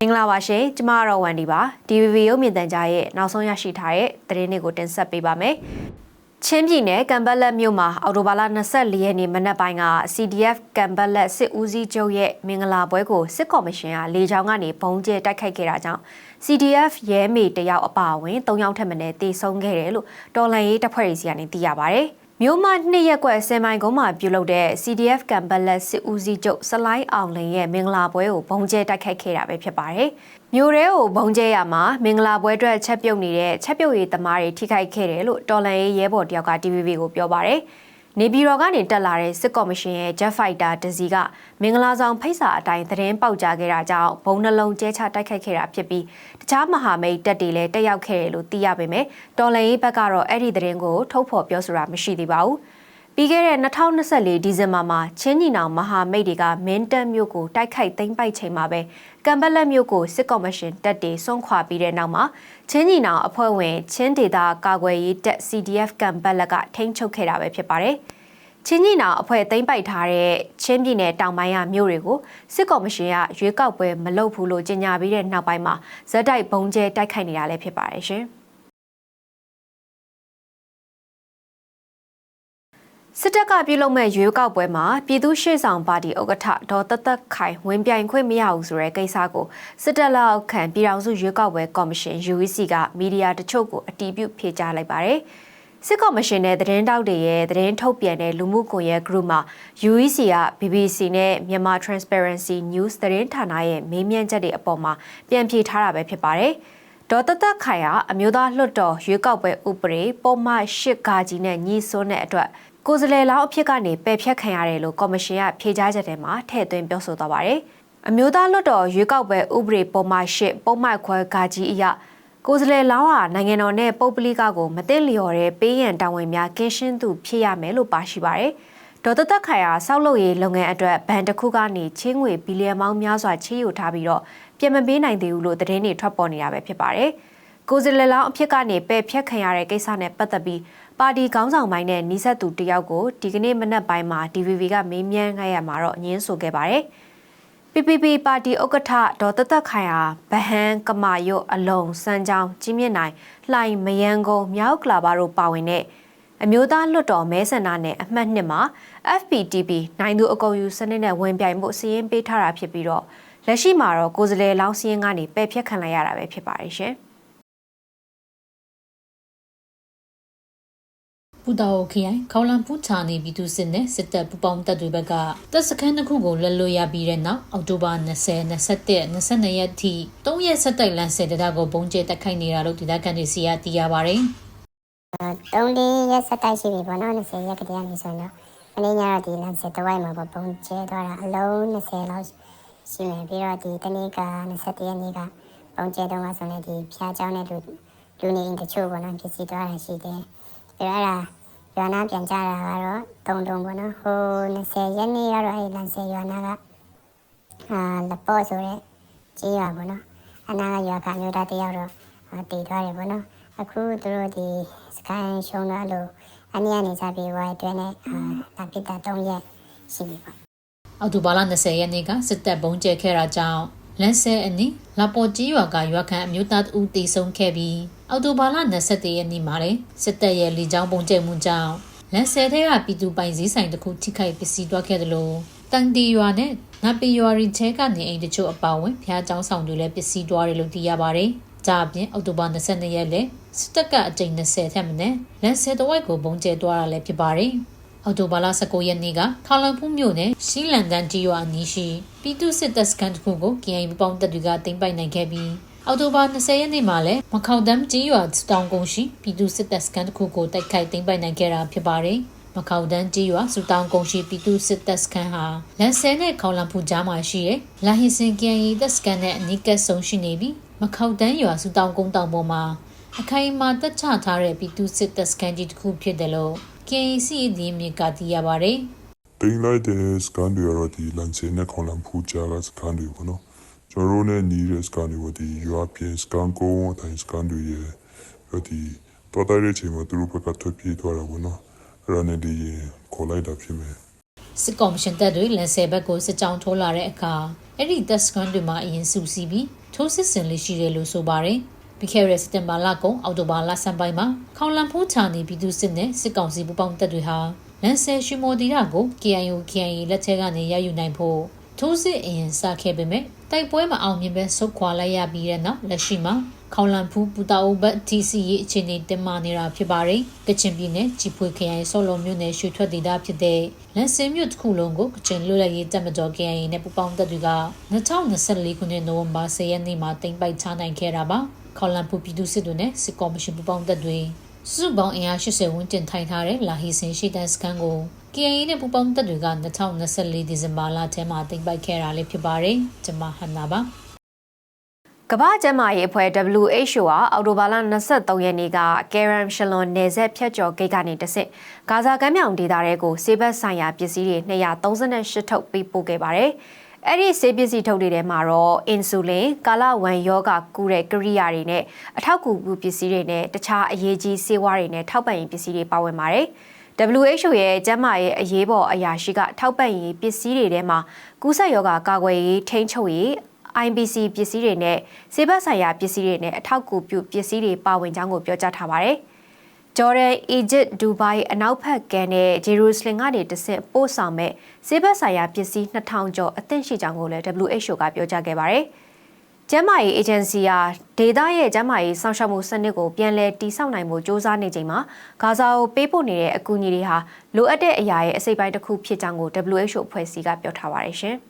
မင်္ဂလာပါရှင်ကျမကတော့ဝန်ဒီပါ DVB ရုပ်မြင်သံကြားရဲ့နောက်ဆုံးရရှိထားတဲ့သတင်းတွေကိုတင်ဆက်ပေးပါမယ်ချင်းပြည်နယ်ကံပတ်လက်မြို့မှာအော်တိုဘာလ24ရက်နေ့မနက်ပိုင်းက CDF ကံပတ်လက်စစ်ဦးစီးချုပ်ရဲ့မင်္ဂလာပွဲကိုစစ်ကော်မရှင်ကလေကြောင်းကနေဘုံကျဲတိုက်ခိုက်ခဲ့တာကြောင့် CDF ရဲမေတယောက်အပါအဝင်၃ယောက်ထပ်မံတေဆုံးခဲ့တယ်လို့တော်လှန်ရေးတပ်ဖွဲ့တွေစီကနေသိရပါဗျ။ မြို့မနှစ်ရက်ကွက်ဆင်မိုင်ကုန်းမှာပြုလုပ်တဲ့ CDF ကံပတ်လက်စစ်ဦးစီးချုပ်စလိုင်းအောင်လင်ရဲ့မင်္ဂလာပွဲကိုဘုံကျဲတိုက်ခိုက်ခဲ့တာပဲဖြစ်ပါတယ်။မြို့ရဲကိုဘုံကျဲရမှာမင်္ဂလာပွဲအတွက်ချက်ပြုတ်နေတဲ့ချက်ပြုတ်ရေးသမားတွေထိခိုက်ခဲ့တယ်လို့တော်လန်ရေးရဲဘော်တယောက်က TVB ကိုပြောပါတယ်။ နေပြည်တော်ကနေတက်လာတဲ့စစ်ကော်မရှင်ရဲ့ Jet Fighter တစီကမင်္ဂလာဆောင်ဖိတ်စာအတိုင်းသတင်းပေါက်ကြားခဲ့တာကြောင့်ဘုံနှလုံးကျဲချတိုက်ခိုက်ခဲ့တာဖြစ်ပြီးတခြားမဟာမိတ်တပ်တွေလည်းတက်ရောက်ခဲ့တယ်လို့သိရပေမဲ့တော်လန်ရေးဘက်ကတော့အဲ့ဒီသတင်းကိုထုတ်ဖော်ပြောဆိုတာမရှိသေးပါဘူး။ပြီးခဲ့တဲ့2024ဒီဇင်ဘာမှာချင်းညီနောင်မဟာမိတ်တွေကမင်းတပ်မြို့ကိုတိုက်ခိုက်သိမ်းပိုက်ချိန်မှာပဲကံပက်လက်မြို့ကိုစစ်ကော်မရှင်တပ်တွေစွန့်ခွာပြီးတဲ့နောက်မှာချင်းညီနောင်အဖွဲ့ဝင်ချင်းဒေသကာကွယ်ရေးတပ် CDF ကံပက်လက်ကထိန်းချုပ်ခဲ့တာပဲဖြစ်ပါတယ်။ ချင်းညီနောင်အဖွဲ့သိမ်းပိုက်ထားတဲ့ချင်းပြည်နယ်တောင်ပိုင်းကမြို့တွေကိုစစ်ကော်မရှင်ကရွေးကောက်ပွဲမလုပ်ဘူးလို့ကြေညာပြီးတဲ့နောက်ပိုင်းမှာဇက်တိုက်ဘုံကျဲတိုက်ခိုက်နေတာလည်းဖြစ်ပါတယ်ရှင်။စစ်တပ်ကပြုလုပ်မဲ့ရွေးကောက်ပွဲမှာပြည်သူ့ရှေ့ဆောင်ပါတီဥက္ကဋ္ဌဒေါ်သက်သက်ခိုင်ဝင်ပြိုင်ခွင့်မရဘူးဆိုတဲ့ကိစ္စကိုစစ်တပ်လက်အောက်ခံပြည်ထောင်စုရွေးကောက်ပွဲကော်မရှင် UEC ကမီဒီယာတချို့ကိုအတီးပြုတ်ဖြေကြားလိုက်ပါတယ်။ စစ်ကော်မရှင်နဲ့သတင်းတောက်တွေရဲ့သတင်းထုတ်ပြန်တဲ့လူမှုကွန်ရက် group မှာ UEC က BBC နဲ့မြန်မာ Transparency News သတင်းဌာနရဲ့မေးမြန်းချက်တွေအပေါ်မှာပြန်ဖြေထားတာပဲဖြစ်ပါတယ်။ဒေါ်တသက်ခိုင်ကအမျိုးသားလွှတ်တော်ရွေးကောက်ပွဲဥပဒေပုံမှန်၈ဂါကြီးနဲ့ညီစွန်းတဲ့အတွက်ကိုယ်စားလှယ်လောင်းအဖြစ်ကနေပယ်ဖျက်ခံရတယ်လို့ကော်မရှင်ကဖြေကြားချက်ထဲမှာထည့်သွင်းပြောဆိုသွားပါတယ်။အမျိုးသားလွှတ်တော်ရွေးကောက်ပွဲဥပဒေပုံမှန်၈ပုံမှန်ခွဲဂါကြီးအရ ကိုယ်စားလှယ်လောင်းဟာနိုင်ငံတော်နဲ့ပုပ်ပလိကကိုမသိလျော်တဲ့ပေးရန်တာဝန်များကင်းရှင်းသူဖြစ်ရမယ်လို့ပါရှိပါတယ်။ဒေါ်တသက်ခိုင်ဟာစောက်လုပ်ရေးလုပ်ငန်းအတွက်ဘဏ်တစ်ခုကနေချင်းငွေဘီလီယံပေါင်းများစွာချေးယူထားပြီးတော့ပြန်မပေးနိုင်သေးဘူးလို့သတင်းတွေထွက်ပေါ်နေတာပဲဖြစ်ပါတယ်။ကိုယ်စားလှယ်လောင်းအဖြစ်ကနေပယ်ဖျက်ခံရတဲ့ကိစ္စနဲ့ပတ်သက်ပြီးပါတီခေါင်းဆောင်ပိုင်းနဲ့နှိဆက်သူတယောက်ကိုဒီကနေ့မနက်ပိုင်းမှာ DVB ကမေးမြန်းခဲ့ရမှာတော့ညင်းဆိုခဲ့ပါတယ်။ PPP ပါတီဥက္ကဋ္ဌဒေါ်တသက်ခိုင်ဟာဗဟန်းကမာရွတ်အလုံးစမ်းချောင်းကြီးမြင့်နိုင်လှိုင်မယန်းကုန်းမြောက်ကလာပါတို့ပါဝင်တဲ့အမျိုးသားလွှတ်တော်မဲဆန္ဒနယ်အမှတ်1မှာ FPTP နိုင်သူအကုန်ယူစနစ်နဲ့ဝင်ပြိုင်ဖို့စီရင်ပေးထားတာဖြစ်ပြီးတော့လက်ရှိမှာတော့ကိုယ်စားလှယ်လောင်းစီရင်ကနေပယ်ဖျက်ခံလိုက်ရတာပဲဖြစ်ပါတယ်ရှင်။ ပူတာအိုခရိုင်ခေါလန်ပူချာနေပြည်သူစစ်နဲ့စစ်တပ်ပူပေါင်းတပ်တွေဘက်ကတပ်စခန်းတစ်ခုကိုလက်လွတ်ရပြီးတဲ့နောက်အောက်တိုဘာ20 21 22ရက်ထိ3ရက်ဆက်တိုက်လမ်းဆယ်တရကိုပုံကျဲတက်ခိုက်နေတာလို့ဒေသခံတွေစီကသိရပါတယ်။တုံးလေးရက်ဆက်တိုက်ရှိပြီပေါ့နော်20ရက်ကတည်းကနေဆိုတော့မနေ့ညတော့ဒီလမ်းဆယ်တဝိုက်မှာပေါ့ပုံကျဲသွားတာအလုံး20လောက်ရှိမယ်ပြီးတော့ဒီတနေ့က21ရက်နေ့ကပုံကျဲတော့မှဆိုနေဒီဖျားเจ้าနဲ့လူလူနေတချို့ပေါ့နော်ဖြစ်စီသွားတာရှိတယ်။ပြီးတော့အဲ့ဒါ ရွာနာပြန်ကြတာကတော့တုံတုံပေါ့နော်ဟို20ရက်နေ့ကတော့အဲ့လန်စေရွာနာကအာလပေါ့ဆိုတဲ့ကြေးရွာပေါ့နော်အနာကရွာကမျိုးသားတယောက်တော့တည်သွားတယ်ပေါ့နော်အခုသူတို့ဒီစကိုင်းရှုံးတော့လို့အနည်းအနေစားပြီးဝိုင်းတွဲနဲ့အာတပိတာ3ရက်ရှိပြီပေါ့အောက်တိုဘာလ20ရက်နေ့ကစစ်တပ်ပုံကျဲခဲ့တာကြောင့် လန်ဆဲအနီးလာပေါ်ကြီးရွာကရွာခံအမျိုးသားတဦးတေဆုံးခဲ့ပြီးအော်တိုဘာလ23ရက်နေ့မှာစစ်တပ်ရဲ့လေကြောင်းပုံကျဲမှုကြောင့်လန်ဆဲထဲကပြည်သူပိုင်ဈေးဆိုင်တစ်ခုထိခိုက်ပစ္စည်းသွားခဲ့တယ်လို့တန်တီရွာနဲ့နပီရွာရီချဲကနေအိမ်တချို့အပါဝင်ဖျားကျောင်းဆောင်တွေလည်းပစ္စည်းသွားတယ်လို့သိရပါတယ်။ကြာပြင်အော်တိုဘာ22ရက်လေစစ်တပ်ကအကြိမ်20ထက်မနည်းလန်ဆဲတဝိုက်ကိုပုံကျဲသွားတာလည်းဖြစ်ပါတယ်။ အော်တိုဘာလ19ရက်နေ့ကထောင်လန်ဖူးမြို့နယ်ရှီလန်တန်ကြီးရွာအနီးရှိပြည်သူစစ်တပ်စခန်းတစ်ခုကို KI ပေါင်းတပ်တွေကတင်ပိုက်နိုင်ခဲ့ပြီးအော်တိုဘာ20ရက်နေ့မှာလည်းမခေါတမ်ကြီးရွာတောင်ကုန်းရှိပြည်သူစစ်တပ်စခန်းတစ်ခုကိုတိုက်ခိုက်တင်ပိုက်နိုင်ခဲ့တာဖြစ်ပါတယ်မခေါတန်းကြီးရွာစူတောင်ကုန်းရှိပြည်သူစစ်တပ်စခန်းဟာလန်ဆဲနဲ့ခေါလန်ဖူကြားမှာရှိတဲ့လာဟင်စင်ကန်ရီတပ်စခန်းနဲ့အနီးကပ်ဆုံးရှိနေပြီးမခေါတန်းရွာစူတောင်ကုန်းတောင်ပေါ်မှာ အခိုင်အမာတပ်ချထားတဲ့ပြည်သူစစ်တပ်စခန်းကြီးတစ်ခုဖြစ်တယ်လို့ KC ဒီမြကတိရပါတယ်။တင်လိုက်တဲ့စကန်တွေရောဒီလန်စင်နဲ့ခေါလန်ဖူးကြားကစကန်တွေပေါ့နော်။ကျွန်တော်နဲ့ညီတဲ့စကန်တွေဒီရွာပြင်စကန်ကုန်းအတိုင်းစကန်တွေရဲ့ဒီတော်တော်လေးချိန်မှာသူတို့ဘက်ကထွက်ပြေးသွားတာပေါ့နော်။အဲ့ဒါနဲ့ဒီခေါ်လိုက်တာဖြစ်မယ်စစ်ကော်မရှင်တပ်တွေလန်ဆယ်ဘက်ကိုစစ်ကြောင်းထိုးလာတဲ့အခါအဲ့ဒီတပ်စကန်တွေမှာအရင်စုစည်းပြီးထိုးစစ်ဆင်လေးရှိတယ်လို့ဆိုပါတယ် ပြီးခဲ့တဲ့စက်တင်ဘာလကုန်အောက်တိုဘာလဆန်းပိုင်းမှာခေါင်လန်ဖိုးချာနေပြည်သူစစ်နဲ့စစ်ကောင်စီပူးပေါင်းတပ်တွေဟာလန်ဆယ်ရွှေမော်တီရာကို KIO KIA လက်ချက်ကနေရယူနိုင်ဖို့ ထိုးစစ်အရင်စခဲ့ပေမဲ့တိုက်ပွဲမအောင်မြင်ပဲဆုတ်ခွာလိုက်ရပြီးတဲ့နောက်လက်ရှိမှာခေါလန်ဖူးပူတာအိုဘတ် TCE အခြေအနေတင်မာနေတာဖြစ်ပါတယ်။ကချင်ပြည်နယ်ကြီးဖွေခရိုင်ဆော်လုံမြို့နယ်ရွှေထွက်ဒေသဖြစ်တဲ့လန်စင်မြို့တစ်ခုလုံးကိုကချင်လွတ်လပ်ရေးတပ်မတော် KIA နဲ့ပူးပေါင်းတပ်တွေက2024ခုနှစ်နိုဝင်ဘာ10ရက်နေ့မှာတင်ပိုက်ချနိုင်ခဲ့တာပါ။ခေါလန်ဖူးပြည်သူစစ်တွေနဲ့စစ်ကော်မရှင်ပူးပေါင်းတပ်တွေ စုစုပေါင်းအင်အား80ဝန်းကျင်ထိုင်ထားတဲ့လာဟီစင်ရှိတန်စကန်ကို KIA နဲ့ပူးပေါင်းတပ်တွေက2024ဒီဇင်ဘာလထဲမှာတင်ပိုက်ခဲ့တာလည်းဖြစ်ပါတယ်။ကျွန်မဟန်နာပါ။ကမ္ဘာ့ကျန်းမာရေးအဖွဲ့ WHO ဟာအော်တိုဘာလ23ရက်နေ့ကကယ်ရမ်ရှလွန်နယ်ဆက်ဖြတ်ကျော်ဂိတ်ကနေတဆင့်ဂါဇာကမ်းမြောင်ဒေသတွေကိုဆေးဘက်ဆိုင်ရာပစ္စည်းတွေ238ထုတ်ပေးပို့ခဲ့ပါတယ်။ အဲ့ဒီဆေးပစ္စည်းထုတ်တွေထဲမှာတော့အင်ဆူလင်ကာလဝမ်ယောဂကူတဲ့ကိရိယာတွေနဲ့အထောက်အကူပစ္စည်းတွေနဲ့တခြားအရေးကြီးဆေးဝါးတွေနဲ့ထောက်ပံ့ရေးပစ္စည်းတွေပါဝင်ပါတယ်။ WHO ရဲ့ကျန်းမာရေးအရေးပေါ်အရာရှိကထောက်ပံ့ရေးပစ္စည်းတွေထဲမှာကူးစက်ရောဂါကာကွယ်ရေးထိန်းချုပ်ရေး IBC ပစ္စည်းတွေနဲ့စေဘက်ဆိုင်ရာပစ္စည်းတွေနဲ့အထောက်အကူပြုပစ္စည်းတွေပါဝင်ကြောင်းကိုပြောကြားထားပါတယ်။ ဂျော်ဒန်၊အီဂျစ်၊ဒူဘိုင်းအနောက်ဘက်ကန်နဲ့ဂျေရုဆလင်ကနေတဆင့်ပို့ဆောင်မဲ့စေဘက်ဆိုင်ရာပစ္စည်း2000ကျော်အသင့်ရှိကြောင်းကိုလည်း WHO ကပြောကြားခဲ့ပါတယ်။ကျန်းမာရေးအေဂျင်စီဟာဒေတာရဲ့ကျန်းမာရေးစောင့်ရှောက်မှုစနစ်ကိုပြန်လည်တည်ဆောက်နိုင်မှုစ조사နေချိန်မှာဂါဇာကိုပေးပို့နေတဲ့အကူအညီတွေဟာလိုအပ်တဲ့အရာရဲ့အစိပ်ပိုင်းတစ်ခုဖြစ်ကြောင်းကို WHO အဖွဲ့အစည်းကပြောထားပါတယ်ရှင်။